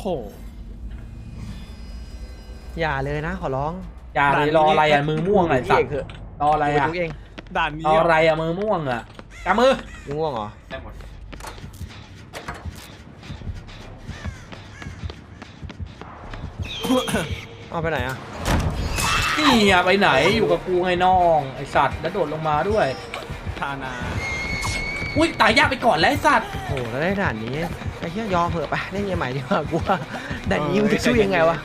โห อย่าเลยนะ ขอร้องอย่าเลยรออะไรอะมือม่วงไอ้สัตว์เถอะรออะไรไปอะทุกเองด่านรนี้ออะไรอะมือม่วงอะกำมือมึงง่วงเหรอ ได้หมดเอาไปไหนอะ นี่อะไปไหนอยู่กับกูไงน้องไอสัตว์แล้วโดดลงมาด้วย ทานา อุ้ยตายยากไปก่อนแล้วไอสัตว์โอ้โหแล้วได้ด่านนี้ ไอ้เหี้ยยอมเถอะไปเล่นเกมใหม่ดีกว่ากูว่าด่านนี้มึงจะสู้ยังไงวะ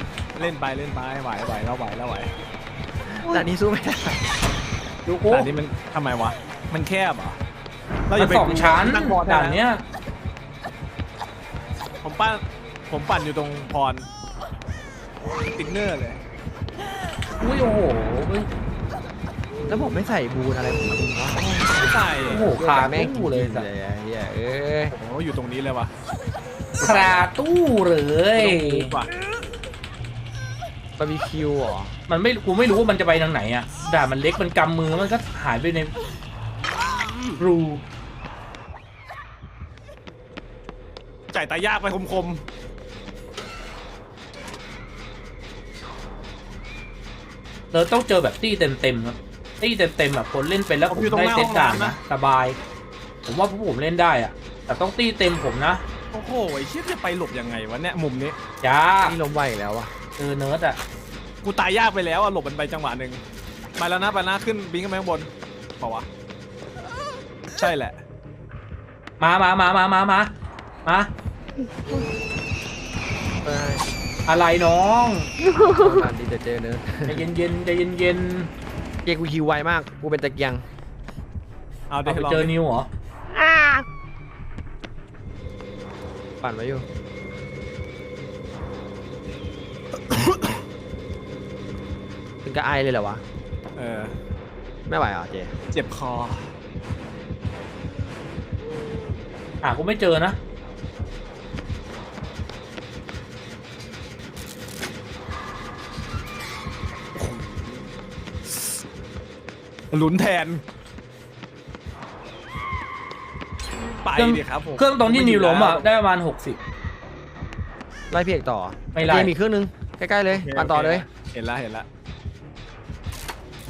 เล่นไปเล่นไปไหวไหวแล้วไหวแล้วไหวด่านนี้สู้ไม่ได้ดูกูด่านนี้มันทำไมวะ มันแคบเหรอเรามันสองชั้นนั่งบอลด่านเนี้ยผมปั้นผมปั่นอยู่ตรงพร ติกเนอร์เลยอุ้ยโอ้โหเฮ้ย แล้วผมไม่ใส่บูนอะไรของมึงวะไม่ใส่โอ้โหขาแม่งตู้เลยสัตเลว์ยไอ้เหี้ยเอ้ยโอ้โหอยู่ตรงนี้เลยวะขาตู้เลยตรงว่ะบาร์บีคิวเหรอมันไม่กูไม่รู้ว่ามันจะไปทางไหนอะด่านมันเล็กมันกำมือมันก็หายไปในรูจ่ายตายากไปคมเราต้องเจอแบบตี้เต็มๆครับ ตี้เต็มๆแบบคนเล่นเป็นแล้วผมอยู่ตรงได้หน้าเซห้ตองด่านน้ำนะนะ สบาย ผมว่าพวกผมเล่นได้อะ แต่ต้องตี้เต็มผมนะๆโอ้โหไอ้เชี่ยจะไปหลบยังไงวะเนี่ยมุมนี้ จ้านี่ล้มไวอีกแล้ววะเจอเนิร์ดอะกูตายยากไปแล้วอะหลบมันไปจังหวะหนึ่งไปแล้วนะไปแล้วนะขึ้นบิงขึ้นไปข้างบนเปล่าวะใช่แหละ มามามามามามามาเอ้ยอะไรน้องด่านดีแต่เจอเนื้อะใจเย็นเย็นๆใจเย็น เย็นเกียร์กูฮิวไวมาก กูเป็นตะเกียง เอาๆเดี๋ยวเอาไปลองเจอดินิวเหรอปั่นไว้อยู่ ถึงกับไอเลยเหรอวะ เออ ไม่ไหวเหรอเจ เจ็บคอ หากูไม่เจอนะ ลุ้นแทน ไปเครื่องดิครับผมเครื่องตอนที่นิวล้มอะได้ประมาณหกสิบ ไล่พี่เอกต่อไม่ไล่ เจมีเครื่องนึงใกล้ๆเลยโคปั่นต่อเลย เห็นแล้วเห็นแล้ว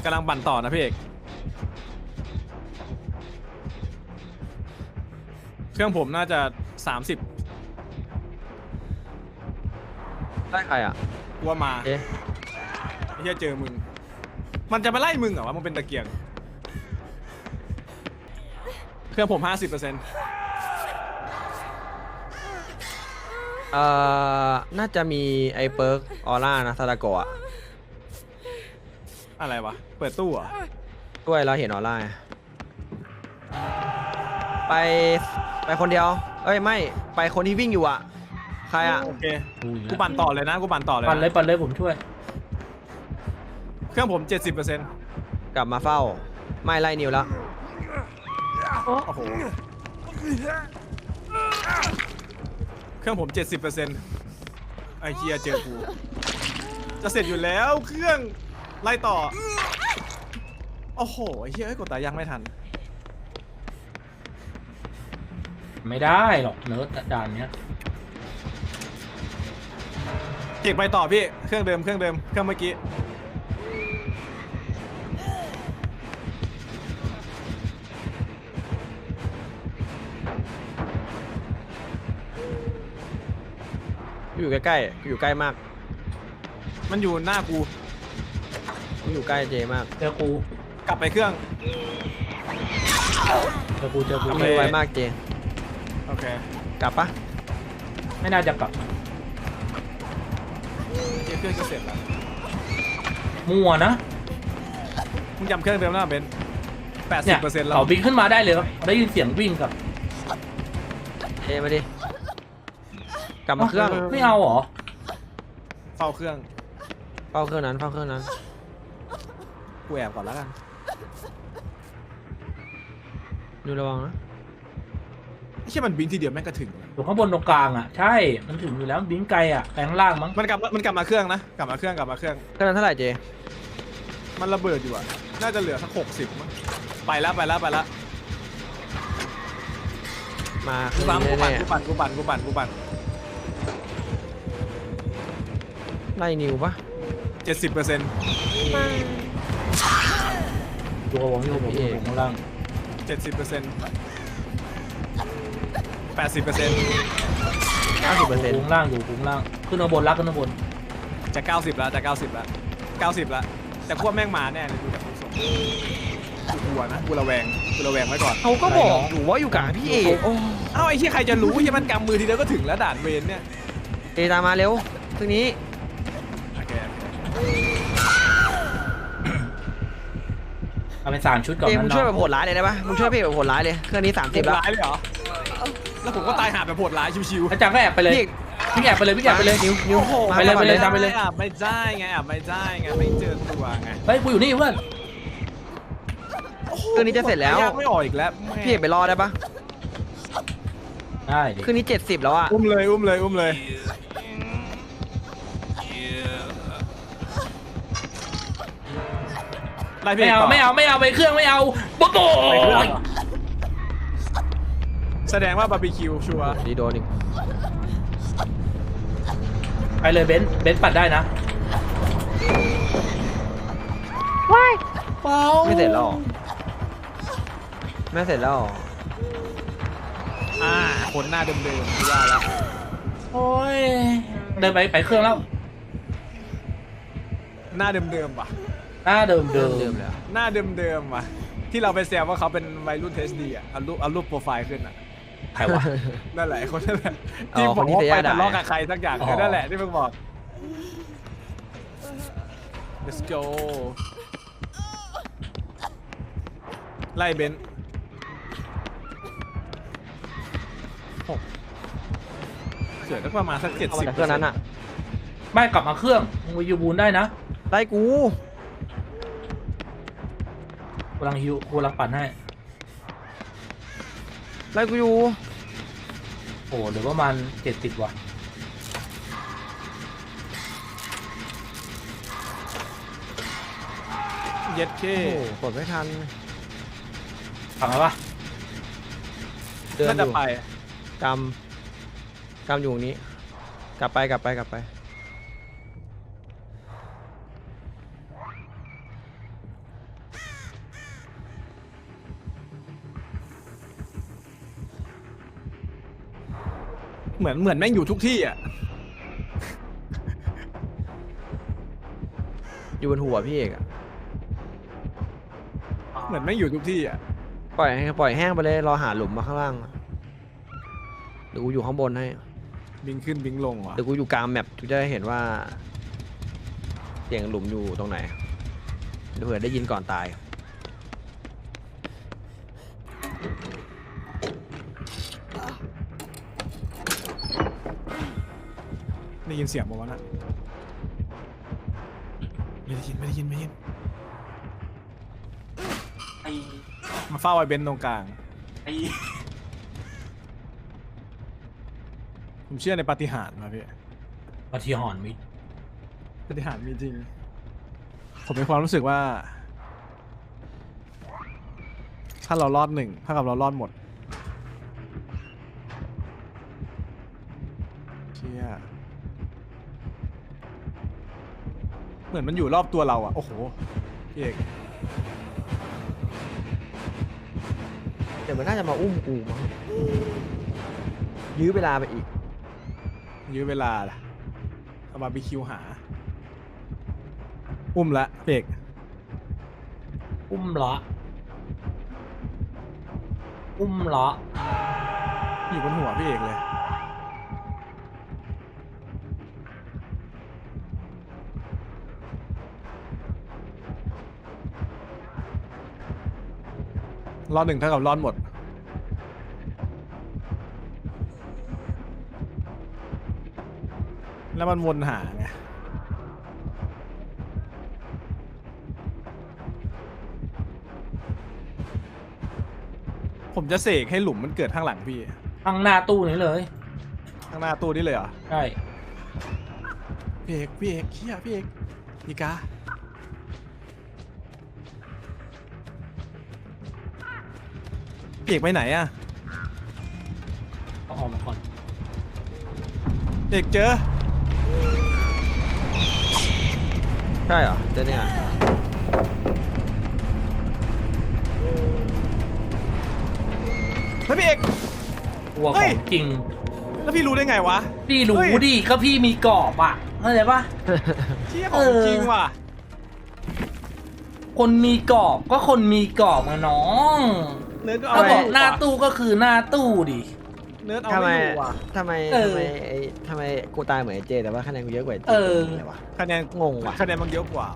กำลังปั่นต่อนะพี่เอกเครื่องผมน่าจะ 30ได้ใครอะกลัวมาเอ๊ะไม่ใช่เจอมึง มันจะมาไล่มึงเหรอวะมันเป็นตะเกียงเครื่องผม 50%เอ่อ น่าจะมีไอ้เปิร์กออร่านะซาดาโกะอะไรวะ เปิดตู้เหรอด้วยเราเห็นออร่าไงไปไปคนเดียว เอ้ย ไม่ไปคนที่วิ่งอยู่อะใครอะโอเค กูปั่นต่อเลยนะ กูปั่นต่อเลยปั่นเลยนะปั่นเลยผมช่วย เครื่องผม 70%กลับมาเฝ้า ไม่ไล่นิวแล้วโอ้โห เครื่องผม 70%ไอเคียเจอกู จะเสร็จอยู่แล้วเครื่องไล่ต่อ โอ้โหไอ้เฮียเอ้ยกดตายยังไม่ทัน ไม่ได้หรอกเนิร์ดด่านเนี้ยเก็บไปต่อพี่ เครื่องเดิมเครื่องเดิมเครื่องเมื่อกี้ อยู่ใกล้ๆอยู่ใกล้มาก มันอยู่หน้ากู อยู่ใกล้เจมาก เจอกูกลับไปเครื่อง เจอกูเจอกูทำไมไมไวมากเจ โอเค กลับปะไม่น่าจะกลับเดี๋ยวเครื่องจะเสร็จแล้วมั่วนะมึงจำเครื่องเดิมนะเบนแปดสิเนี่บยเปอร์เซ็นต์แล้วเขาบินขึ้นมาได้เลยครับได้ยินเสียงวิ่งกับเจมาดิ กลับมาเครื่องไม่เอาเหรอเฝ้าเครื่องเฝ้าเครื่องนั้นเฝ้าเครื่องนั้นกูแอบก่อนแล้วกันดูระวังนะไม่ใช่มันบินทีเดียวแม่งก็ถึงอยู่ข้างบนตรงกลางอะใช่มันถึงอยู่แล้วบินไกลอะไปข้างล่างมั้งมันกลับมันกลับมาเครื่องนะกลับมาเครื่องกลับมาเครื่องเครื่องนั้นเท่าไหร่เจ มันระเบิดอยู่อะน่าจะเหลือสักหกสิบมั้งไปแล้วไปแล้วไปแล้วมาเคกูรื่องปั๊มนี้กูปั่นแน่กูปั่นกูปั่นกูปั่นกูปั่น ไล่นิวปะเจ็ดสิบเปอร์เซ็นต์อยู่กับผมอยู่กับผมอยู่กับผมข้างล่างเจ็ดสิบเปอร์เซ็นต์แปดสิบเปอร์เซ็นต์เก้าสิบเปอร์เซ็นต์ข้างล่างอยู่ข้างล่าง ขึ้นข้างบนรักขึ้นข้างบน จะเก้าสิบแล้วจะเก้าสิบแล้วเก้าสิบแล้วแต่พวกแม่งมาแน่เลยดูจากทรงกูกลัวนะกูระแวงกูระแวงไว้ก่อนเขาก็บอกอยู่ว่าอยู่กลางพี่เอกโอ้เอ้าไอ้ที่ใครจะรู้ที่มันกำมือทีเดียวก็ถึงแล้วด่านเวรเนี่ยเอตามมาเร็วตรงนี้ เอาเป็นสามชุดก่อนเอกนั้มึนงช่วยแบเนาะบโหดร้ายเลยได้ปะมึงช่วยพี่เอกแบบโหดร้ายเลยเครื่องนี้สามโหสิบดแล้วร้ายเลยเหรอ แล้วผมก็ตายหาแบบโหดร้ายชิวอาจารย์ก็แอบไปเลยพี่เอกพี่แอบไปเลยพี่แอบไปเลยนิวนิวๆโอ้โหไปเลยมาไปเลยก่อนตามไปเลยอะไม่ได้ไงอะไม่ได้ไงไม่เจอตัวไงเฮ้ยกูอยู่นี่เพื่อนโอ้โหเครื่องนี้จะเสร็จแล้วยากไม่ออกอีกแล้วแม่พี่เอกไปรอได้ปะได้ดิเครื่องนี้เจ็ดสิบแล้วอะอุ้มเลยอุ้มเลยอุ้มเลย ไล่พี่ไม่เอาต่ไม่เอาไม่เอาไปเครื่องไม่เอาบ๊อบโบไปเครื่องเหรอแสดงว่าบาร์บีคิวชัวร์ดีโดนอีกไปเลยเบนซ์เบนซ์ปัดได้นะไม่เสร็จแล้วเหรอไม่เสร็จแล้วเหรออ่าคนหน้าเดิมๆที่ว่าแล้วโอ้ยเดินไปไปเครื่องแล้ว หน้าเดิมๆว่ะ หน้าเดิมเดิเดิมมเดิมเลยอะหน้าเดิมๆว่ะ ที่เราไปแซวว่าเขาเป็นวัยรุ่นเทสดีอะเอารูปเอารูปโปรไฟล์ขึ้นอะใครวะ นั่นแหละไอ้คนนั่นแหละอ๋อที่บคอนกที่ว่าเสียไปดาทะเลาะกับใครสักอย่างอ๋อเออนั่นแหละที่มึงบอก let's go ไล่เบนซ์หกเกิดได้ประมาณสักเจ็ดเอาสิมาบจากเครื่องนั้นอะไม่กลับมาเครื่องมึงไปยูบูนได้นะ ไล่กู กำลังฮิวกูกำลังปั่นให้ไล่กูอยู่โอ้เหลือประมาณเจ็ดสิบว่ะเย็ดเคโอ้โหกดไม่ทันฟังแล้วปะเดินน่าอจะยู่ไปกำกำอยู่ตรงนี้ กลับไปกลับไปกลับไป เหมือนเหมือนแม่งอยู่ทุกที่อะ อยู่บนหัวพี่เอกอะเหมือนแม่งอยู่ทุกที่อะ ปล่อยให้ปล่อยแห้งไปเลยรอหาหลุมมาข้างล่างอะเดี๋ยวกูอยู่ข้างบนให้บิงขึ้นบิงลงว่ะเดี๋ยวกูอยู่กลางแมปกูจะได้เห็นว่า เสียงหลุมอยู่ตรงไหนเดี๋ยวเผื่อได้ยินก่อนตาย ได้ยินเสียงบอกว่าวะนะไม่ได้ยินไม่ได้ยินไม่ได้ยินไอ้มาเฝ้าไอ้เบนซ์ตรงกลาง ไอ้ผมเชื่อในปาฏิหาริย์มาพี่มาทีหอนมิดปาฏิหาริย์มีจริง ผมมีความรู้สึกว่า ถ้าเรารอดหนึ่งถ้ากับเรารอดหมดเชี่ยเห มือนมันอยู่รอบตัวเราอะโอ้โหพี่เอกเดี๋ยวมันน่าจะมาอุ้มกูมั้งยื้อเวลาไปอีก ยื้อเวลาล่ะเอามาบีคิวหา อุ้มละพี่เอกอุ้มละอุ้มละอยู่บนหัวพี่เอกเลย รอดหนึ่งเท่ากับรอดหมด แล้วมันวนหาไงผมจะเสกให้หลุมมันเกิดข้างหลังพี่ ข้างหน้าตู้นี้เลยข้างหน้าตู้นี่เลยเหรอ ใช่ พี่เอกพี่เอกเฮียพี่เอกอีกา เอกไปไหนอะต้องออกมาก่อนพี่เอกเจอ ใช่เหรอเจอเนี่ยเฮ้ยพี่เอก กลัวเฮ้ขอย งจริง แล้วพี่รู้ได้ไงวะ พี่รู้เฮ้ย ดิก็พี่มีกรอบอะเข้าใจปะ เชี่ยขอเองอจริงว่ะ คนมีกรอบก็คนมีกรอบอะน้อง เนิร์ดก็ถ้าเอาบไม่อกอยู่หน้าว่ะตู้ก็คือหน้าตู้ดิ เนิร์ดเอาทำไมไม่อยู่ว่ะทำไมเออ ทำไมไอ้ทำไมกูตายเหมือนไอ้เจแต่ว่าคะแนนกูเยอะกว่าไอ้เจเออได้วะคะแนนงงว่ะคะแนนมันเยอะกว่า